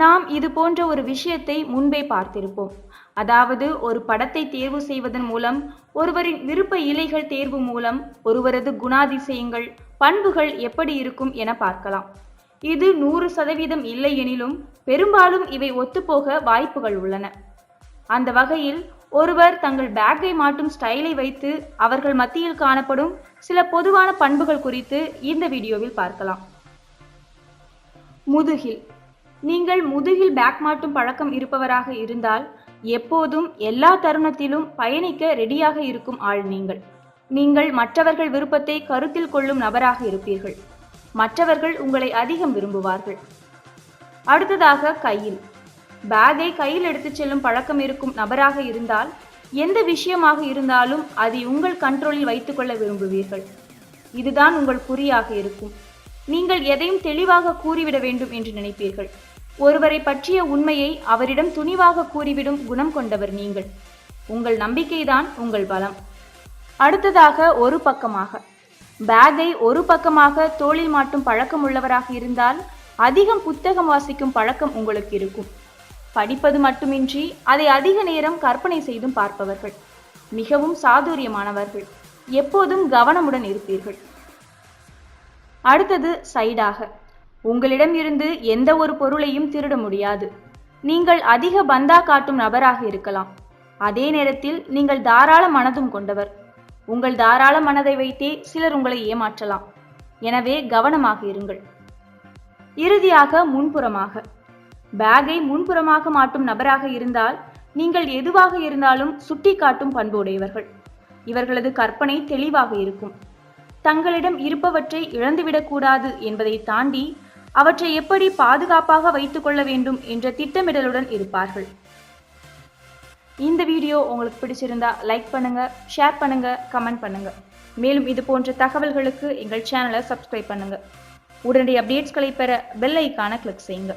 நாம் இது போன்ற ஒரு விஷயத்தை முன்பே பார்த்திருப்போம். அதாவது ஒரு படத்தை தேர்வு செய்வதன் மூலம் ஒருவரின் விருப்ப இலைகள் தேர்வு மூலம் ஒருவரது குணாதிசயங்கள் பண்புகள் எப்படி இருக்கும் என பார்க்கலாம். இது நூறு சதவீதம் இல்லை எனிலும் பெரும்பாலும் இவை ஒத்துப்போக வாய்ப்புகள் உள்ளன. அந்த வகையில் ஒருவர் தங்கள் பேக்கை மாட்டும் ஸ்டைலை வைத்து அவர்கள் மத்தியில் காணப்படும் சில பொதுவான பண்புகள் குறித்து இந்த வீடியோவில் பார்க்கலாம். முதுகில் நீங்கள் முதுகில் பேக் மாட்டும் பழக்கம் இருப்பவராக இருந்தால் எப்போதும் எல்லா தருணத்திலும் பயணிக்க ரெடியாக இருக்கும் ஆள் நீங்கள். நீங்கள் மற்றவர்கள் விருப்பத்தை கருத்தில் கொள்ளும் நபராக இருப்பீர்கள். மற்றவர்கள் உங்களை அதிகம் விரும்புவார்கள். அடுத்ததாக கையில். பேகை கையில் எடுத்துச் செல்லும் பழக்கம் இருக்கும் நபராக இருந்தால் எந்த விஷயமாக இருந்தாலும் அதை உங்கள் கண்ட்ரோலில் வைத்துக்கொள்ள விரும்புவீர்கள். இதுதான் உங்கள் குறியாக இருக்கும். நீங்கள் எதையும் தெளிவாக கூறிவிட வேண்டும் என்று நினைப்பீர்கள். ஒருவரை பற்றிய உண்மையை அவரிடம் துணிவாக கூறிவிடும் குணம் கொண்டவர் நீங்கள். உங்கள் நம்பிக்கைதான் உங்கள் பலம். அடுத்ததாக ஒரு பக்கமாக. பேக்கை ஒரு பக்கமாக தோளில் மாட்டும் பழக்கம் உள்ளவராக இருந்தால் அதிகம் புத்தகம் வாசிக்கும் பழக்கம் உங்களுக்கு இருக்கும். படிப்பது மட்டுமின்றி அதை அதிக நேரம் கற்பனை செய்தும் பார்ப்பவர்கள். மிகவும் சாதுரியமானவர்கள். எப்போதும் கவனமுடன் இருப்பீர்கள். அடுத்தது சைடாக. உங்களிடம் இருந்து எந்த ஒரு பொருளையும் திருட முடியாது. நீங்கள் அதிக பந்தா காட்டும் நபராக இருக்கலாம். அதே நேரத்தில் நீங்கள் தாராள மனதும் கொண்டவர். உங்கள் தாராள மனதை வைத்தே சிலர் உங்களை ஏமாற்றலாம். எனவே கவனமாக இருங்கள். இறுதியாக முன்புறமாக. பேகை முன்புறமாக மாட்டும் நபராக இருந்தால் நீங்கள் எதுவாக இருந்தாலும் சுட்டி காட்டும் பண்புடையவர்கள். இவர்களது கற்பனை தெளிவாக இருக்கும். தங்களிடம் இருப்பவற்றை இழந்துவிடக்கூடாது என்பதை தாண்டி அவற்றை எப்படி பாதுகாப்பாக வைத்துக்கொள்ள வேண்டும் என்ற திட்டமிடலுடன் இருப்பார்கள். இந்த வீடியோ உங்களுக்கு பிடிச்சிருந்தா லைக் பண்ணுங்க ஷேர் பண்ணுங்க கமெண்ட் பண்ணுங்க. மேலும் இது போன்ற தகவல்களுக்கு எங்கள் சேனலை சப்ஸ்கிரைப் பண்ணுங்க. உடனடி அப்டேட்ஸ்களை பெற பெல் ஐக்கான கிளிக் செய்யுங்க.